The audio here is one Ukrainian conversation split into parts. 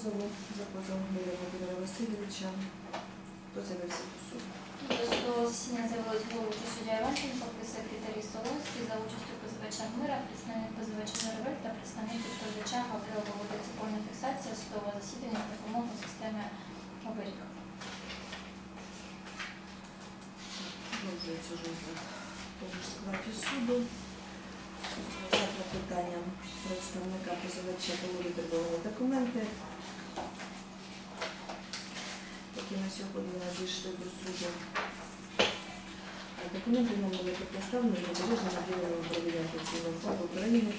позову за позовом Гмиря Володимира Васильовича. Хто з'явився до суду? До судового засідання з'явилась головуючий суддя Іванченко, секретарі Соловський за участю позивача Гмира, представник позивача Журавель та представник відповідача Гаврила Володимира повна фіксація судового засідання за допомогою системи оберіг. Продовжується розгляд того ж складі суду. За клопотанням представника позивача були відібрані документи, які на сьогодні надійшли до суду. Документи нам були предоставлені незалежним відділенням управління Пенсійного фонду України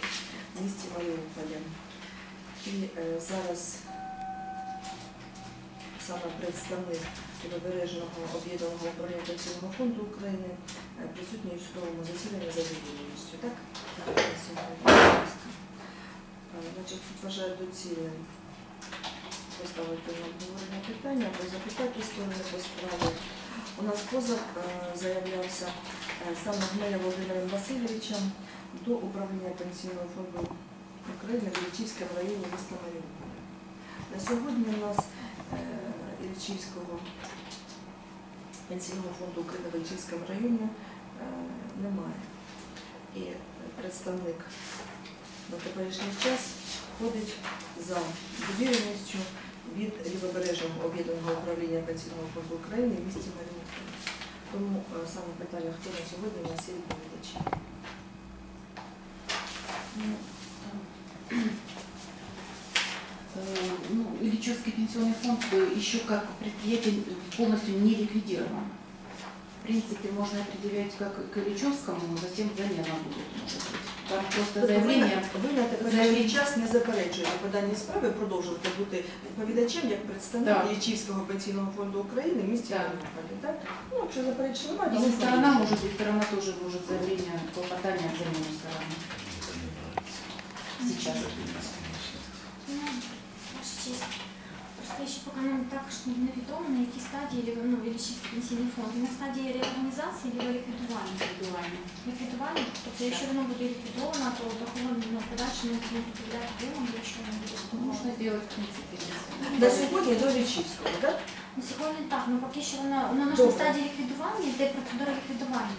в місті Маріуполі. І е, зараз саме представник Лівобережного об'єднаного управління Пенсійного фонду України е, присутній у судовому засіданні за відповідністю. Так? Так, на сьогодні. Е, Значить, суд вважає доцільним поставити на обговорення питання або запитати сторони по справі. У нас позов е, заявлявся е, саме Гмеля Володимиром Васильовичем до управління Пенсійного фонду України в Іллічівському районі міста Маріуполя. На сьогодні у нас е, Пенсійного фонду України в Іллічівському районі немає. І представник на теперішній час ходить за довіреністю від Лівобережного об'єднаного управління Пенсійного фонду України в місті Маріуполі. Тому е, саме питання, хто на сьогодні у нас є відповідачі. Ну, э, ну, Ильичевский пенсионный фонд э, еще как предприятие полностью не ликвидирован. В принципе, можно определять как к Ильичевскому, затем замена будет, может быть. Там просто Тобто ви, на- ви на теперішній заявлення. час не заперечуєте по даній справі продовжувати бути відповідачем як представник Так. Іллічівського пенсійного фонду України в місті Так. Маріуполі. Так? Ну, якщо заперечень немає, то Если ви сторона, может быть, сторона тоже может заявление клопотания о замене стороны. Сейчас. Ваша честь. Просто ще поки нам також невідомо, на якій стадії ну, Іллічівський пенсійний фонд. На стадії реорганізації або ліквідування. Ліквідування, тобто якщо воно буде ліквідовано, то доходимо на подальше не будемо відповідати вимогам, якщо воно буде Ну, встановлено. Можно в принципе, если- На сьогодні до Іллічівського, так? На сьогодні так, ну поки що воно, воно на Добре. стадії ліквідування, йде процедура ліквідування.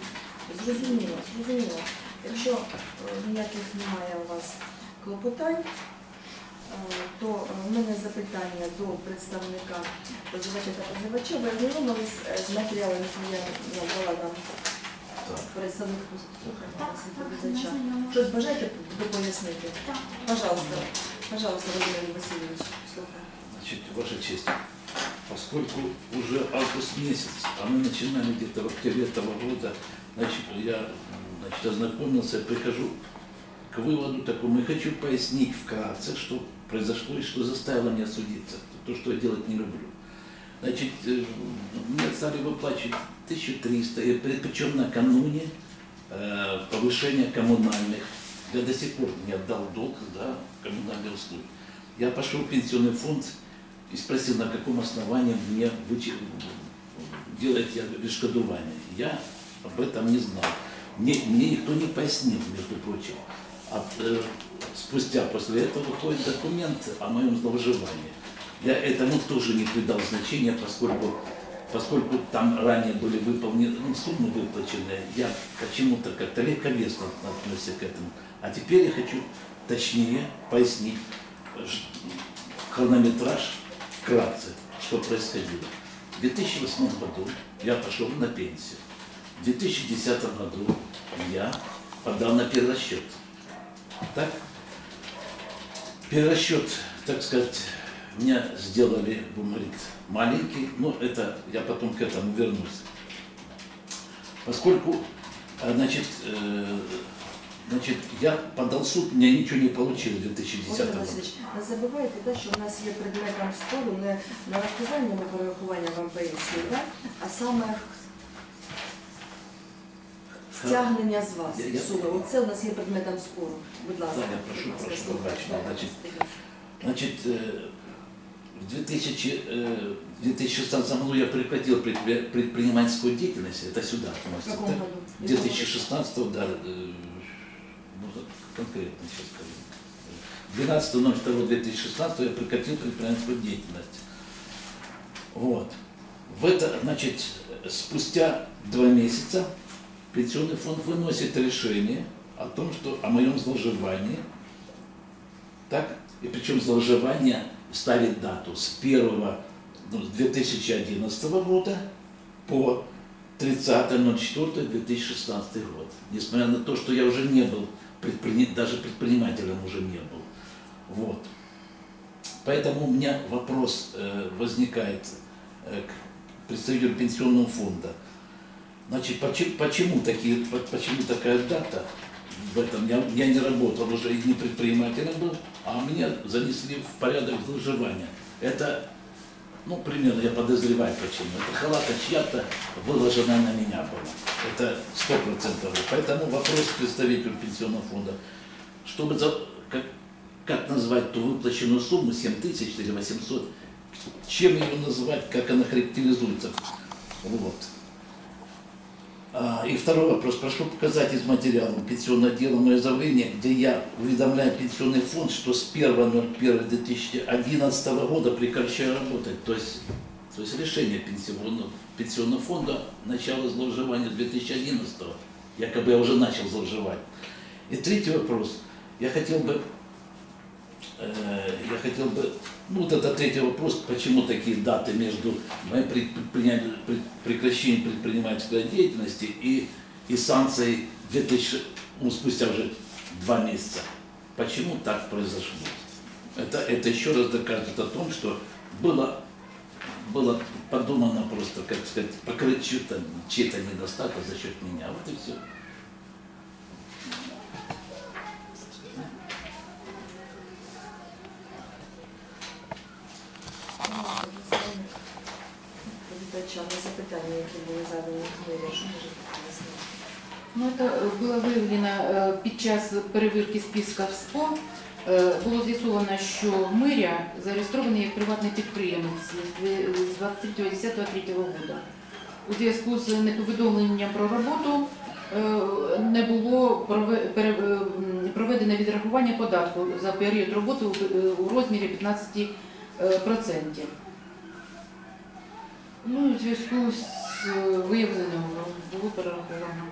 Зрозуміло, зрозуміло. Якщо е, ніяких немає у вас клопотань, то е, в мене запитання до представника позивача та позивача. Ви ознайомились е, з матеріалами, які я надала нам представник відповідача. Щось бажаєте пояснити? Так. Пожалуйста, пожалуйста, Владимир Васильевич, слухаю. Значит, Ваша честь, поскольку уже август месяц, а мы начинали где-то в октябре этого года, значит, я значит, ознакомился, прихожу к выводу такому, и хочу пояснить вкратце, что произошло и что заставило меня судиться, то, что я делать не люблю. Значит, э, мне стали выплачивать 1300, и при- причем накануне э, повышения коммунальных. Я до сих пор не отдал долг за коммунальные услуги. Я пошел в пенсионный фонд и спросил, на каком основании мне вычи- делать я відшкодування. Я об этом не знал. Мне, мне никто не пояснил, между прочим. От, э, спустя после этого выходит документ о моем зловживании. Я этому тоже не придал значения, поскольку, поскольку там ранее были выполнены, ну, суммы выплачены, я почему-то как-то легковесно относился к этому. А теперь я хочу точнее пояснить хронометраж вкратце, что происходило. В 2008 году я пошел на пенсию. В 2010 году я подал на перерасчет. Так? Перерасчет, так сказать, меня сделали, будем говорить, маленький, но это я потом к этому вернусь. Поскольку, а, значит, э, значит, я подал в суд, меня ничего не получилось в 2010 Володимир году. Васильович, не забувайте, те, що в нас є предметом спору не нарахування або перерахування вам пенсії, да? а саме стягнення з вас Я- я- суми. Оце у нас є предметом спору. Будь ласка. Да, я прошу, Будь ласка, прошу слухаю. пробачення. Значить, Значит, э, в 2000, э, в 2016 году я прекратил предпри- предпринимательскую деятельность, это сюда В относится. каком году? В 2016, да, э, ну, конкретно сейчас скажу. 12.02.2016 я прекратил предпринимательскую деятельность. Вот. В это, значит, спустя два месяца пенсионный фонд выносит решение о том, что о моем злоуживании, так, и причем злоуживание ставит дату с 1 ну, с 2011 года по 30.04.2016 год. Несмотря на то, что я уже не был, предприни- даже предпринимателем уже не был. Вот. Поэтому у меня вопрос э, возникает э, к представителю пенсионного фонда. Значит, почему, почему, такие, по- почему такая дата в этом? Я, я не работал уже и не предпринимателем был, а меня занесли в порядок выживания. Это, ну, примерно я подозреваю почему. Это халата чья-то выложена на меня была. Это сто процентов. Поэтому вопрос к представителю пенсионного фонда. Чтобы за, как, как назвать ту выплаченную сумму, 7 тысяч или 800, чем ее называть, как она характеризуется. Вот. А, И второй вопрос. Прошу показать из материала пенсионного дела мое заявление, где я уведомляю пенсионный фонд, что с 1.01.2011 года прекращаю работать. То есть, то есть решение пенсионного, пенсионного фонда начало злоуживания с 2011 Якобы я уже начал злоуживать. И третий вопрос. Я хотел бы Э, хотел бы, ну вот это третий вопрос, почему такие даты между моим прекращением предпринимательской деятельности и, и санкцией 2000, ну, спустя уже два месяца. Почему так произошло? Это, это еще раз доказывает о том, что было, было подумано просто, как сказать, покрыть чей-то недостаток за счет меня. Вот и все. Це е, було виявлено е, під час перевірки списків СПО. е, Було з'ясовано, що Миря зареєстрований як приватний підприємець з дві- з 23.10.03 року. У зв'язку з неповідомленням про роботу не було проведено відрахування податку за період роботи у- розмірі 15%. е. Ну, у зв'язку з виявленим було перераховано.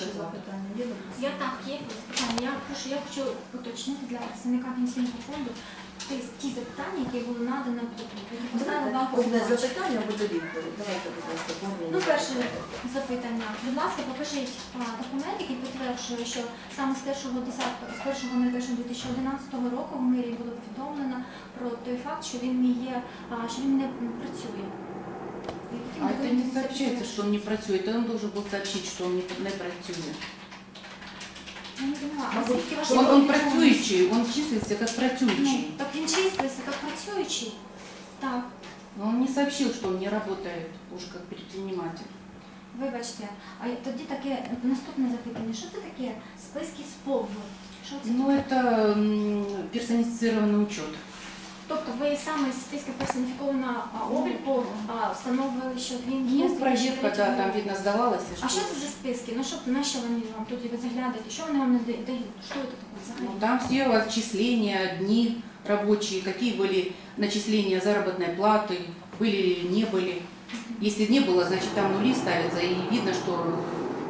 Ще запитання є? Я так, є запитання. Я прошу, я хочу уточнити для представника пенсійного фонду ті, ті запитання, які були надані, які поставили вам Одне позивач. запитання буде відповідь. Давайте, будь ласка, повністю. Ну, перше запитання. Будь ласка, покажіть а, документ, який підтверджує, що саме з 1.10, з 1.01.2011 року в мирі було повідомлено про той факт, що він не є, а, що він не працює. Яким А это не документом це сообщается, підтверджує? что он не працює. Это он должен был сообщить, что он не, не працює. Я не поняла. А Мабуть, звідки ваша Он, он інформація? працюючий, он числится как Ну, працюючий. так він числиться як працюючий. Так, Но он не сообщил, что он не работает уж как предприниматель. вибачте. А тоді таке наступне запитання. Що це таке списки спову? Що це? Ну, это м, персонифицированный учет. Тобто ви саме з списка персоніфікованого а, обліку а, встановили, що він є Ну, з проверка, 2003 да, там року. видно сдавалось. А що це за списки? Ну що, на що вони вам тут ви заглядаєте? Що вони вам не да- дають? Що це таке Ну, взагалі? там все отчисления, дни рабочие, какие были начисления заработной платы, были или не были. Если не было, значит там нули ставятся и видно, что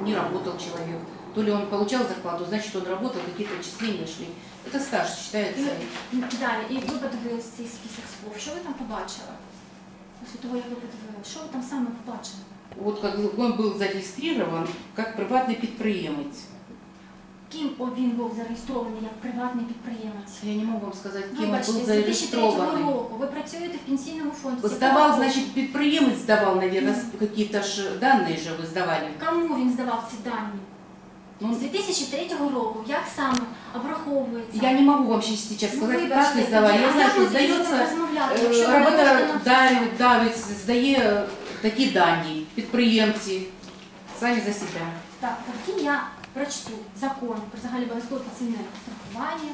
не работал человек. То ли он получал зарплату, значит он работал, какие-то отчисления шли. Это стаж считается. І, далі, і ви подивилися цей список спов. Що ви там побачили? Після того, як ви подивилися, що ви там саме побачили? Вот как он был зарегистрирован как приватный предприемец. Ким о, він був зареєстрований як приватний підприємець? Я не могу вам сказать, кем он Вибачте, был з 2003 зарегистрованный. року ви працюєте в пенсійному фонді. З Сдавал, якого року? значит, предприемец сдавал, наверное, какие-то ж данные же вы сдавали. Кому він здавав ці дані? Ну, З 2003 року як саме обраховується? я не могу вам щас- сейчас Ну, сказать, вибачте, как вы сдавали. Я знаю, будемо сдается розмовляти, Е, Робота давить, давить, здає такі дані, підприємці, самі за себе. Так, тоді я прочту закон про загальнообов'язкове пенсійне страхування.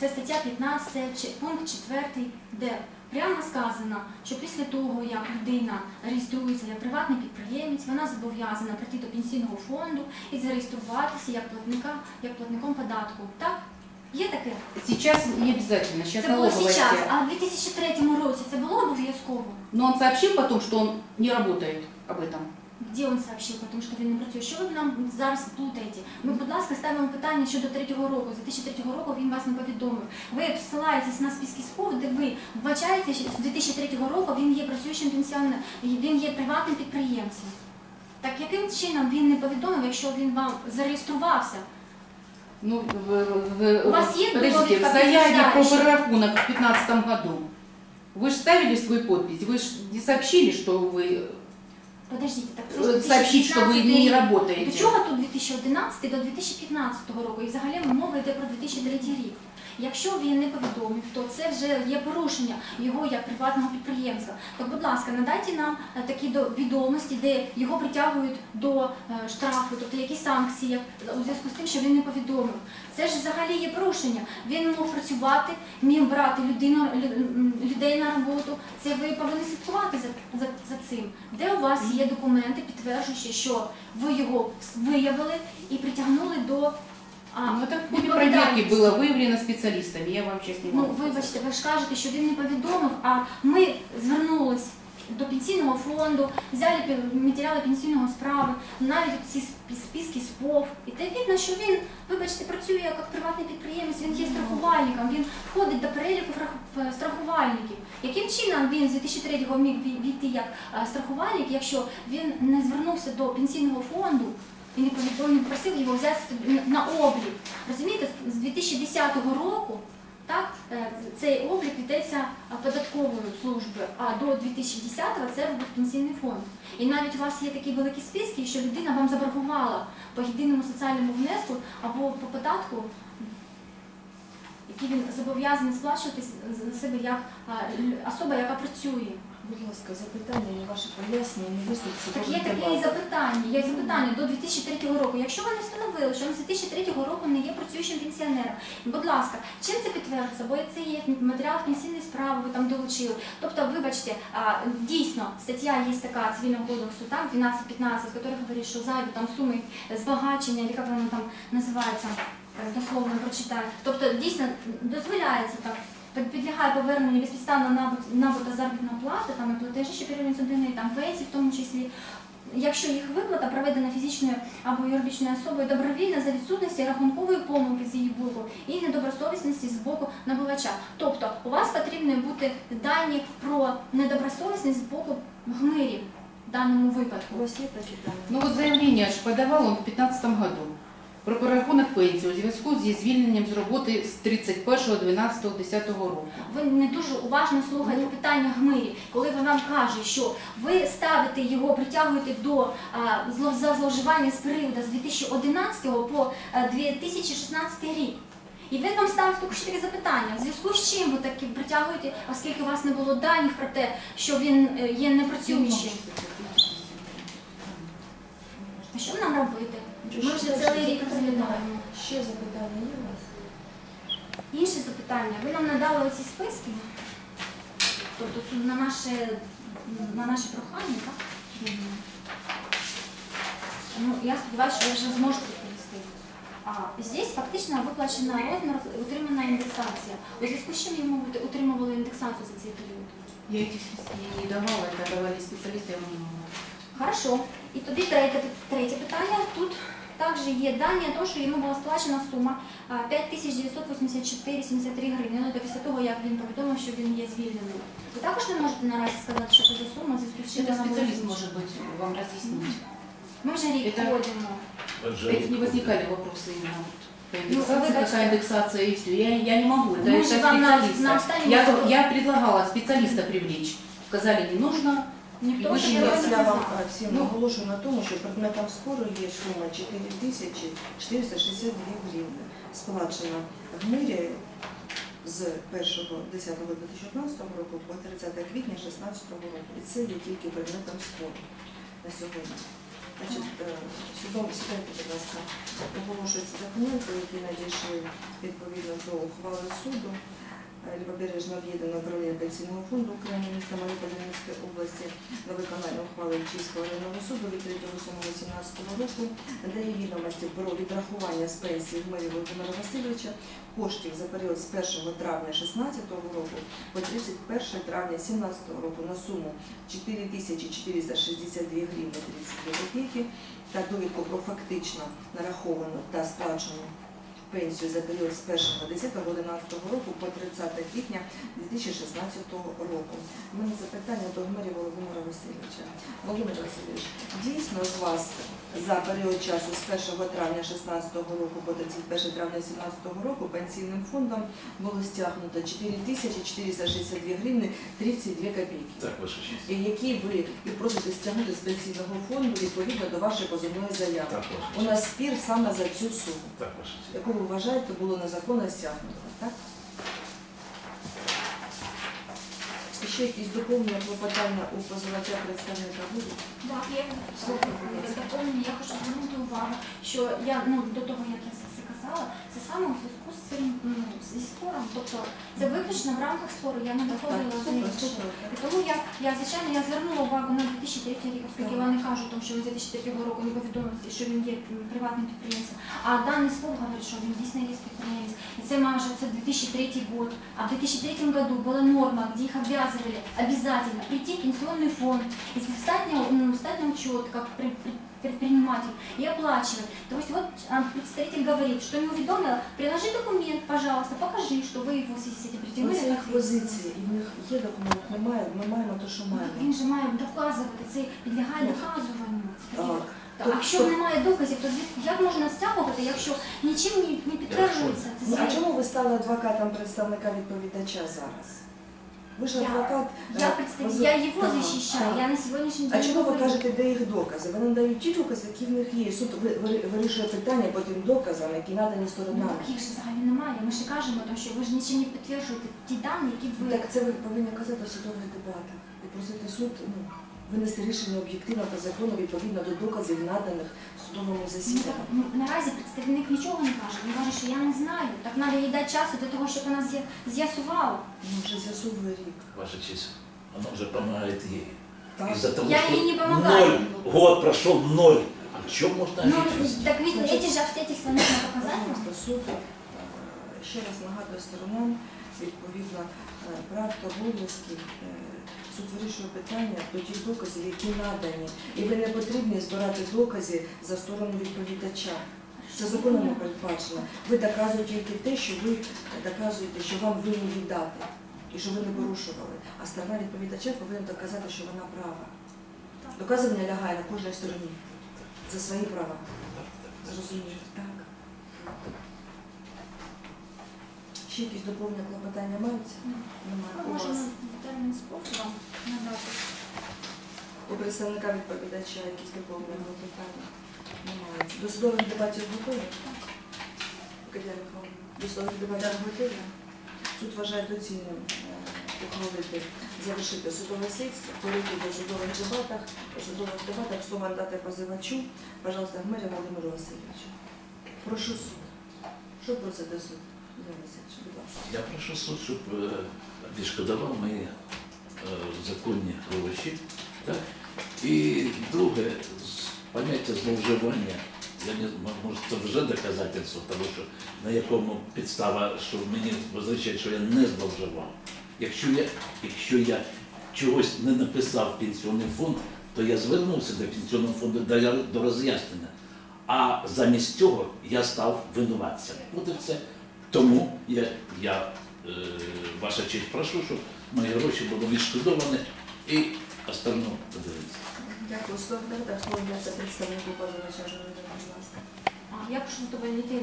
Це стаття 15, пункт 4, де прямо сказано, що після того, як людина реєструється як приватний підприємець, вона зобов'язана прийти до пенсійного фонду і зареєструватися як платника, як платником податку. Так? Є таке? Сейчас не обязательно, сейчас Це було налоговая сфера. а в 2003 році це було обов'язково? Но он сообщил потом, что он не работает об этом Де він сообщив, тому що він не працює? Що ви нам зараз плутаєте? Ми, будь ласка, ставимо питання щодо третього року. З 2003 року він вас не повідомив. Ви посилаєтесь на списки СПОВ, де ви вбачаєте, що з 2003 року він є працюючим пенсіонером, він є приватним підприємцем. Так яким чином він не повідомив, якщо він вам зареєструвався? Ну, в, в- У вас есть подождите, в довідка заяве про підтверждающая? прорахунок в 2015 году вы же ставили свою подпись, вы же не сообщили, что вы Подождіть, так це ж э, сообщить, что вы 2015 не рік. работаете. До чого тут 2011 до 2015 року? І взагалі мова йде про 2003 рік. Якщо він не повідомив, то це вже є порушення його як приватного підприємства. То, будь ласка, надайте нам е, такі до- відомості, де його притягують до е, штрафу, тобто які санкції як- у зв'язку з тим, що він не повідомив. Це ж взагалі є порушення. Він мог працювати, міг брати людину, лю- м, людей на роботу. Це ви повинні слідкувати за цим. Де у вас є документи, підтверджуючи, що ви його виявили і притягнули до а, Ну, это в ходе відповідальності? проверки было выявлено специалистами, я вам сейчас не Ну, могу сказать. вибачте, ви ж кажете, що він не повідомив, а ми звернулись до пенсійного фонду, взяли матеріали пенсійного справи, навіть ці сп- списки СПОВ. І те видно, що він, вибачте, працює як приватний підприємець, він є страхувальником, він входить до переліку страхувальників. Яким чином він з 2003-го міг вій- війти як е, страхувальник, якщо він не звернувся до пенсійного фонду і не повідомив, не просив його взяти на облік? Розумієте, з 2010 року так, е, цей облік йдеться податковою службою, а до 2010-го це робив пенсійний фонд. І навіть у вас є такі великі списки, що людина вам заборгувала по єдиному соціальному внеску або по податку, який він зобов'язаний сплачувати на себе як особа, яка працює. Будь ласка, запитання і ваше пояснення, не виступ Так є таке і запитання. Є запитання до 2003 року. Якщо ви не встановили, що він з 2003 року не є працюючим пенсіонером, будь ласка, чим це підтверджується? Бо це є матеріал пенсійної справи, ви там долучили. Тобто, вибачте, дійсно стаття є така цивільного кодексу, там 12-15, яка говорить, що зайві там суми збагачення, яка вона там називається, е, дословно прочитаю. Тобто, дійсно дозволяється так. Під- Підлягає поверненню безпідставно набут- набута заробітна плата, там і платежі, що перевірені судини, там пенсії в тому числі. Якщо їх виплата проведена фізичною або юридичною особою добровільно за відсутності рахункової помилки з її боку і недобросовісності з боку набувача. Тобто у вас потрібні бути дані про недобросовісність з боку гмирів в даному випадку. Ну вот заявление ж подавал в 2015 году про перерахунок пенсії у зв'язку зі звільненням з роботи з 31.12.10 року. Ви не дуже уважно слухаєте питання гмирі, коли він вам каже, що ви ставите його, притягуєте до а, зло- за зловживання з періоду з 2011 по а, 2016 рік. І він вам ставив таке ж таке запитання, в зв'язку з чим ви таки притягуєте, оскільки у вас не було даних про те, що він е, є непрацюючим. А що нам робити? Ми вже цілий рік розглядаємо. Ще запитання є у вас? Інше запитання. Ви нам надали оці списки, тобто це на наше, на наше прохання, так? Ну, я сподіваюся, що ви вже зможете відповісти. А здесь фактично виплачена розмір, утримана індексація. У зв'язку з чим йому ви утримували індексацію за цей період? Я эти списки не давала, это давали специалисты, я вам не могу. Хорошо. І тоді третє, третє питання. Тут також є дані того, що йому була сплачена сума а, 5984,73 гривні. Ну, це після того, як він повідомив, що він є звільненим. Ви також не можете наразі сказати, що це за сума, зі чим Это вона була специалист збільшена? может быть вам разъяснить. Ми вже рік Это- ходимо. Эти не возникали вопросы именно вот по Ну, индексации, выбачте. какая индексация и все. Я, я не могу, это, Мы это же вам на- специалиста. на останнем я, уроке- я предлагала специалиста привлечь. Сказали, не нужно. Ніхто ж не Я вам всім Ну. наголошую на тому, що предметом спору є сума 4462 гривні, сплачена в мирі з 1.10.2015 року по 30 квітня 2016 року. І це є тільки предметом спору на сьогодні. Значить, е, судом сідайте, будь ласка, оголошуються документи, які надійшли відповідно до ухвали суду. Лівобережне об'єднане управління Пенсійного фонду України міста Донецької області на виконання ухвали Київського районного суду від 3.7.17 року. Надає відомості про відрахування з пенсії Гмелі Володимира Васильовича коштів за період з 1 травня 2016 року по 31 травня 2017 року на суму 4462 гривні 32 копійки та довідку про фактично нараховану та сплачену пенсію за період з 1.10.11 року по 30 квітня 2016 року. У мене запитання до Гмері Володимира Васильовича. Володимир Васильович, дійсно з вас за період часу з 1 травня 2016 року по 31 травня 2017 року пенсійним фондом було стягнуто 4462 гривні 32 копійки. Так, ваша честь. І які ви і просите стягнути з пенсійного фонду відповідно до вашої позовної заяви. Так, ваша У нас спір саме за цю суму, Так, ваша честь. яку ви вважаєте було незаконно стягнуто, так? Ще якісь доповнення клопотання у позивача представника буде? Так, я доповнення. Я хочу звернути увагу, що я ну до того, як я казала, це саме у зв'язку з цим ну, зі спором. Тобто це виключно в рамках спору. Я не доходила Так, до супер, іншого. супер. І тому я, я звичайно я звернула увагу на 2003 рік, оскільки Так. вони кажуть, тому, що він з 2003 року не повідомив, що він є м, приватним підприємцем. А даний спор говорить, що він дійсно є підприємець. І це майже це 2003 год. А в 2003 году была норма, где их обязывали обязательно прийти в пенсионный фонд и встать на, м, встать на учет как пре- пре- предприниматель и оплачивать. То есть вот а, представитель говорит, что не уведомила, приложи документ, пожалуйста, покажи, что вы его в связи с этим предъявили. Оце їх как позиції, і в них є документ, немає, ми маємо те, що Ну, так маємо. Він же має доказувати, це підлягає Ну, доказуванню. Так. Так, То- а якщо то- немає доказів, то звід- як можна стягувати, якщо нічим не, не підтверджується це Ну, а звіт? чому ви стали адвокатом представника відповідача зараз? Ви ж адвокат. Я, я, представ... я защищаю, так. я на сегодняшний А день чому ви кажете, де їх докази? Вони дають ті докази, які в них є. Суд ви- ви- вирішує питання по тим доказам, які надані Ну, сторонами. їх же взагалі немає. Ми ж кажемо, тому що ви ж нічим не підтверджуєте ті дані, які ви Так це ви повинні казати в судових дебатах і просити суд ну, винести рішення об'єктивно та законно відповідно до доказів, наданих в судовому засіданні. ну, наразі представник нічого не каже. Він каже, що я не знаю. Так треба їй дати часу для того, щоб вона з'я- з'ясувала. Ну, вже з'ясовує рік. Ваша честь. Она уже помогает ей. Так. Из-за того, Я что ей не помогаю. ноль, год прошел ноль. О чем можно Ну, обидеться? так ведь эти же обстоятельства нужно показать. Пожалуйста, суд е, ще раз нагадує сторонам відповідно е, прав та обов'язків. е, Суд вирішує питання до тих доказів, які надані. І ви не потрібні збирати докази за сторону відповідача. Це законом не передбачено. Ви доказуєте тільки те, що ви доказуєте, що вам винні віддати і що ви не порушували. А сторона відповідача повинна доказати, що вона права. Доказування лягає на кожній стороні за свої права. Зрозуміло, так. Ще якісь доповнення клопотання маються? Немає. Ми можемо термін способом надати. У представника відповідача якісь доповнення клопотання? Немає. До судових дебатів готові? Кадя Михайловна, До судових дебатів готові? Суд вважає доцільним е, ухвалити, завершити судове слідство, перейти до судових дебатах, у судових дебатах слово дати позивачу, пожалуйста, Гмеля Володимиру Васильовичу. Прошу суд. Що просите суд? Ласка. Я прошу суд, щоб е, відшкодував мої е, законні гроші. Так? І друге, поняття зловживання. Я не може це вже доказательство того, що на якому підстава, що мені визначають, що я не зловживав. Якщо я, якщо я чогось не написав в пенсійний фонд, то я звернувся до пенсійного фонду до роз'яснення. А замість цього я став винуватцем. От і все. Тому я, я е, ваша честь прошу, щоб мої гроші були відшкодовані і остальну подивитися. Дякую. Слово для представнику позивача. Будь ласка. А, як прошу задовольнити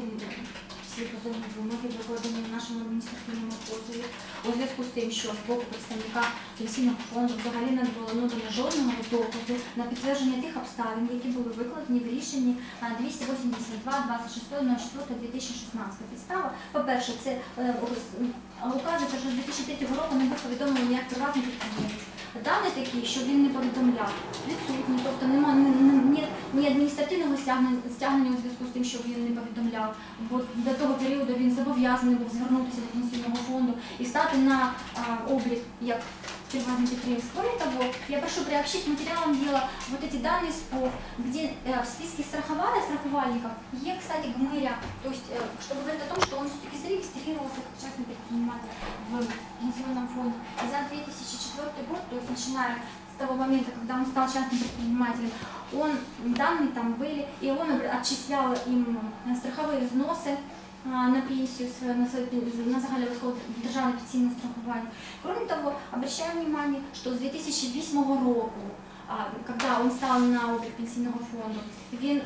всі позовні вимоги, викладені в нашому адміністративному позові у зв'язку з тим, що з боку представника пенсійного фонду взагалі не було надано жодного доказу на підтвердження тих обставин, які були викладені в рішенні а, 282 26.04.2016. Підстава, по-перше, це е, указується, що з 2003 року не був повідомлений як приватний підприємець. Дані такі, що він не повідомляв, відсутні, тобто немає ні, ні, ні адміністративного стягнення, у зв'язку з тим, що він не повідомляв, бо до того періоду він зобов'язаний був звернутися до пенсійного фонду і стати на облік як підприємство. Кроме того, я прошу приобщить к материалам дела вот эти данные СПО, где э, в списке страхования страховальников есть, кстати, гмыря, то есть, э, что говорит о том, что он все-таки зарегистрировался как частный предприниматель в пенсионном фонде. И за 2004 год, то есть начиная с того момента, когда он стал частным предпринимателем, он, данные там были, и он отчислял им э, страховые взносы на пенсию свою, на, свою, на загальновійськове державне пенсійне страхування. Кроме того, обращаю внимание, что с 2008 року, когда он стал на облік пенсійного фонду, він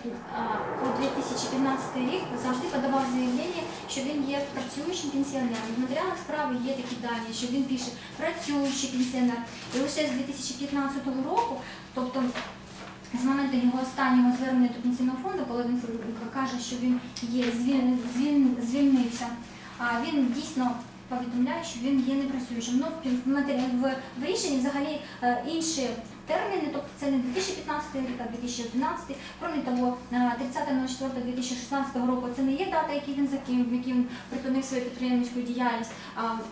по 2015 рік завжди подавав заявлення, що він є працюючим пенсіонером. В матеріалах справи є такі дані, що він пише працюючий пенсіонер. І лише з 2015 року, тобто з моменту його останнього звернення до пенсійного фонду, коли він каже, що він є звіль- звіль- звільнився, він дійсно повідомляє, що він є непрацюючим. Ну, в рішенні взагалі е, інші терміни, тобто це не 2015 рік, а 2011. Крім того, е, 30.04.2016 року це не є дата, яку він закинув, в він припинив свою підприємницьку діяльність.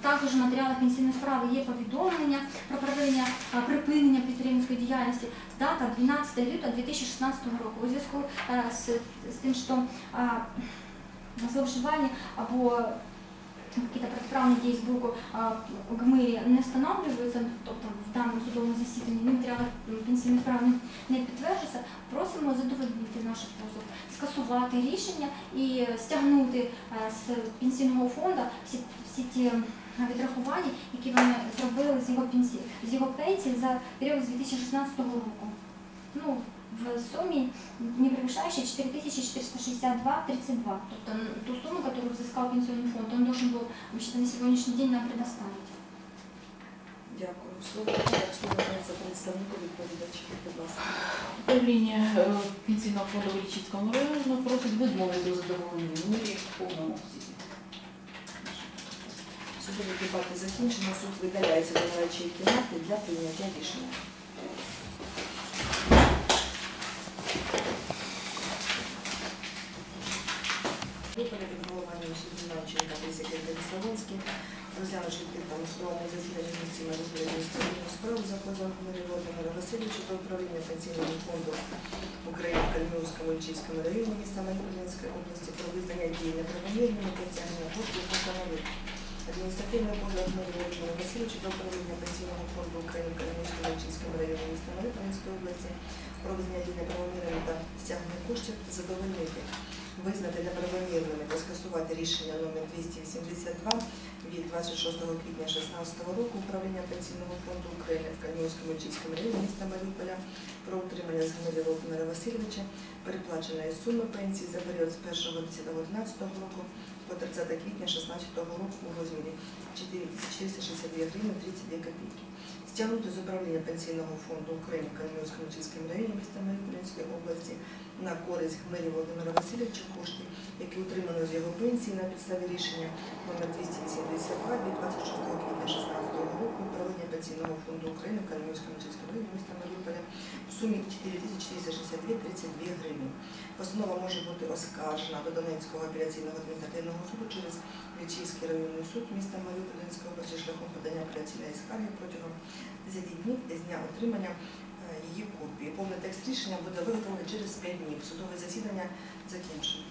Також в матеріалах пенсійної справи є повідомлення про проведення припинення підприємницької діяльності. Дата 12 лютого 2016 року. У зв'язку е, з, з тим, що зловживання або какие-то протиправные дії з боку ГМИ не встановлюються, тобто в даному судовому засіданні ні матеріали пенсійної справи не, підтверджується, просимо задовольнити наш позов, скасувати рішення і стягнути е, з пенсійного фонду всі, всі ті відрахування, які вони зробили з його пенсії, з його пенсії за період з 2016 року. Ну, в сумме не превышающей 4462,32. Тобто м, ту сумму, которую взыскал пенсионный фонд, он должен был вообще на сегодняшний день нам предоставить. Дякую. Слово так, слово надається представнику відповідача. Будь ласка. Управління е, пенсійного фонду в Лічицькому району просить відмовити у задоволенні мирі в повному обсязі. Судові дебати закінчено. Суд видаляється до нарадчої кімнати для прийняття рішення. Перед головуванням суду Навчої та секретарі Славонський, розглянувши відкритому судовому засіданні місці на адміністративну справу за позовом Володимира Васильовича до управління пенсійного фонду України в Кальмівському Ільчівському районі міста Маріупольської області про визнання дії неправомірними та стягнення коштів постанови Адміністративний позов Володимира Васильовича до управління пенсійного фонду України в Кальмівському Ільчівському районі міста Маріупольської області про визнання дії неправомірними та стягнення коштів задовольнити визнати неправомірними та скасувати рішення номер 282 від 26 квітня 2016 року управління Пенсійного фонду України в Кам'янському Чийському районі міста Маріуполя про утримання Згмиря Володимира Васильовича переплаченої суми пенсії за період з 1.10.11 року по 30 квітня 2016 року у розмірі 4462 гривні 32 копійки. Стягнути з управління Пенсійного фонду України Кам'янському районі міста Маріупольської області на користь Гмирі Володимира Васильовича кошти, які утримано з його пенсії на підставі рішення номер 282 від 26 квітня 2016 року управління Пенсійного фонду України Чеському районі міста Маріуполя в сумі 4462 гривні. Постанова може бути оскаржена до Донецького апеляційного адміністративного суду через Вічівський районний суд міста Маріуполя Донецької області шляхом подання апеляційної скарги протягом 10 днів з дня отримання е, її копії. Повний текст рішення буде виготовлений через 5 днів. Судове засідання закінчено.